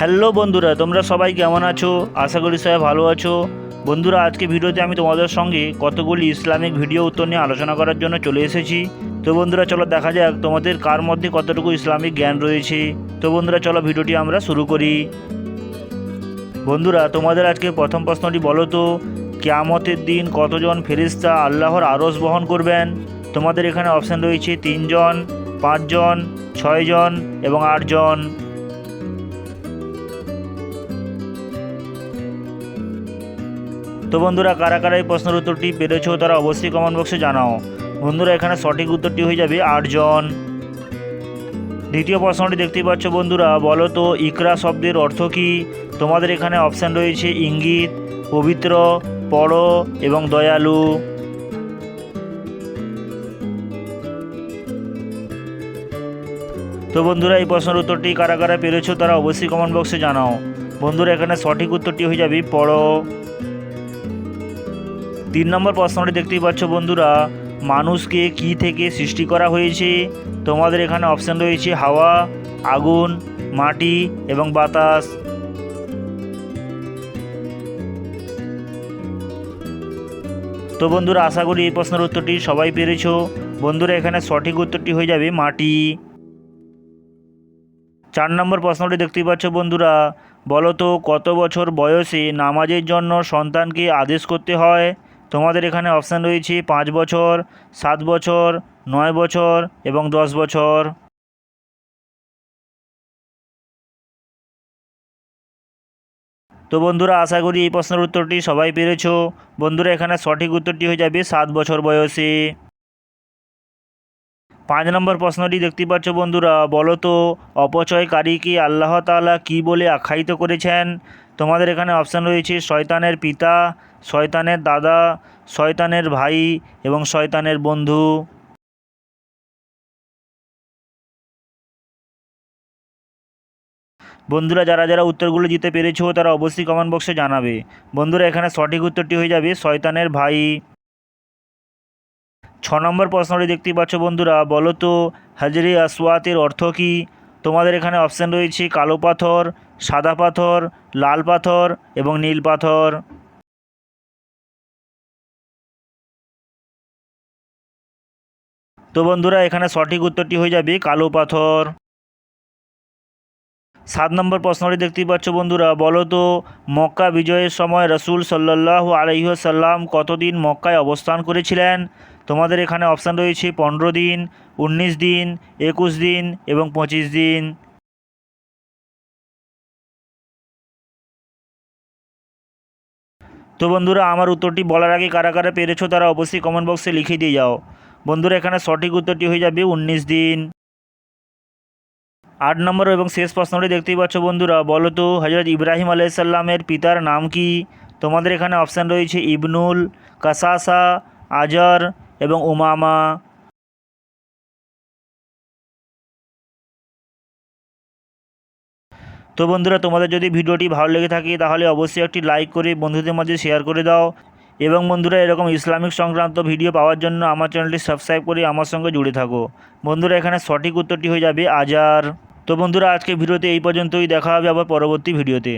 Hello বন্ধুরা, তোমরা সবাই কেমন আছো? আশা করি সবাই ভালো আছো। বন্ধুরা, আজকে ভিডিওতে আমি তোমাদের সঙ্গে কতগুলি ইসলামিক ভিডিও উত্তর নিয়ে আলোচনা করার জন্য চলে এসেছি। তো বন্ধুরা, চলো দেখা যাক তোমাদের কার মধ্যে কতটুকু ইসলামিক জ্ঞান রয়েছে। তো বন্ধুরা, চলো ভিডিওটি আমরা শুরু করি। বন্ধুরা, তোমাদের আজকে প্রথম প্রশ্নটি বলো তো, কেয়ামতের দিন কতজন ফেরিস্তা আল্লাহর আরস বহন করবেন? তোমাদের এখানে অপশান রয়েছে তিনজন, পাঁচজন, ছয়জন এবং আটজন। তো বন্ধুরা, কারা কারা এই প্রশ্নের উত্তরটি পেরেছ তারা অবশ্যই কমেন্ট বক্সে জানাও। বন্ধুরা, এখানে সঠিক উত্তরটি হয়ে যাবে আটজন। দ্বিতীয় প্রশ্নটি দেখতেই পাচ্ছ বন্ধুরা, বলো তো, ইকরা শব্দের অর্থ কী? তোমাদের এখানে অপশান রয়েছে ইঙ্গিত, পবিত্র পড়ো এবং দয়ালু। তো বন্ধুরা, এই প্রশ্নের উত্তরটি কারা কারা পেরেছ তারা অবশ্যই কমেন্ট বক্সে জানাও। বন্ধুরা, এখানে সঠিক উত্তরটি হয়ে যাবে পড়ো তিন নম্বর প্রশ্নটি দেখতেই পাচ্ছ বন্ধুরা, মানুষকে কি থেকে সৃষ্টি করা হয়েছে? তোমাদের এখানে অপশান রয়েছে হাওয়া, আগুন, মাটি এবং বাতাস। তো বন্ধুরা, আশা করি এই প্রশ্নের উত্তরটি সবাই পেরেছ। বন্ধুরা, এখানে সঠিক উত্তরটি হয়ে যাবে মাটি। চার নম্বর প্রশ্নটি দেখতেই পাচ্ছ বন্ধুরা বলো তো কত বছর বয়সে নামাজের জন্য সন্তানকে আদেশ করতে হয়? তোমাদের এখানে অপশান রয়েছে পাঁচ বছর, সাত বছর, নয় বছর এবং দশ বছর। তো বন্ধুরা, আশা করি এই প্রশ্নের উত্তরটি সবাই পেরেছ। বন্ধুরা, এখানে সঠিক উত্তরটি হয়ে যাবে সাত বছর বয়সে। পাঁচ নম্বর প্রশ্নটি দেখতে পাচ্ছ বন্ধুরা বলো তো অপচয়কারীকে আল্লাহ তাআলা কি বলে আখ্যায়িত করেছেন? তোমাদের এখানে অপশান রয়েছে শয়তানের পিতা, শয়তানের দাদা, শয়তানের ভাই এবং শয়তানের বন্ধু। বন্ধুরা, যারা যারা উত্তরগুলো দিতে পেরেছ, তারা অবশ্যই কমেন্ট বক্সে জানাবে। বন্ধুরা, এখানে সঠিক উত্তরটি হয়ে যাবে, শয়তানের ভাই। ছ নম্বর প্রশ্নটি দেখতে পাচ্ছ বন্ধুরা বলো তো হাজরি আসওয়াতের অর্থ কী? তোমাদের এখানে অপশান রয়েছে কালো পাথর, সাদা পাথর, লাল পাথর এবং নীল পাথর। তো বন্ধুরা, এখানে সঠিক উত্তরটি হয়ে যাবে কালো পাথর। সাত নম্বর প্রশ্নটি দেখতেই পাচ্ছ বন্ধুরা, বলো তো, মক্কা বিজয়ের সময় রসুল সাল্লাহ আলহিহসাল্লাম কতদিন মক্কায় অবস্থান করেছিলেন? তোমাদের এখানে অপশান রয়েছে পনেরো দিন, উনিশ দিন, একুশ দিন এবং পঁচিশ দিন। তো বন্ধুরা, আমার উত্তরটি বলার আগে কারা কারা পেরেছ তারা অবশ্যই কমেন্ট বক্সে লিখে দিয়ে যাও। বন্ধুরা, এখানে সঠিক উত্তরটি হয়ে যাবে উনিশ দিন। আট নম্বর এবং শেষ প্রশ্নটি দেখতেই পাচ্ছ বন্ধুরা, বলো তো হজরত ইব্রাহিম আলাইসাল্লামের পিতার নাম কি? তোমাদের এখানে অপশান রয়েছে ইবনুল, কাসাসা আজর এবং উমামা তো বন্ধুরা, তোমাদের যদি ভিডিওটি ভালো লেগে থাকে, তাহলে অবশ্যই একটি লাইক করে বন্ধুদের মাঝে শেয়ার করে দাও। এবং বন্ধুরা, এরকম ইসলামিক সংক্রান্ত ভিডিও পাওয়ার জন্য আমার চ্যানেলটি সাবস্ক্রাইব করে আমার সঙ্গে জুড়ে থাকো। বন্ধুরা, এখানে সঠিক উত্তরটি হয়ে যাবে আজার। তো বন্ধুরা আজকে ভিডিওতে এই পর্যন্তই। দেখা হবে আবার পরবর্তী ভিডিওতে।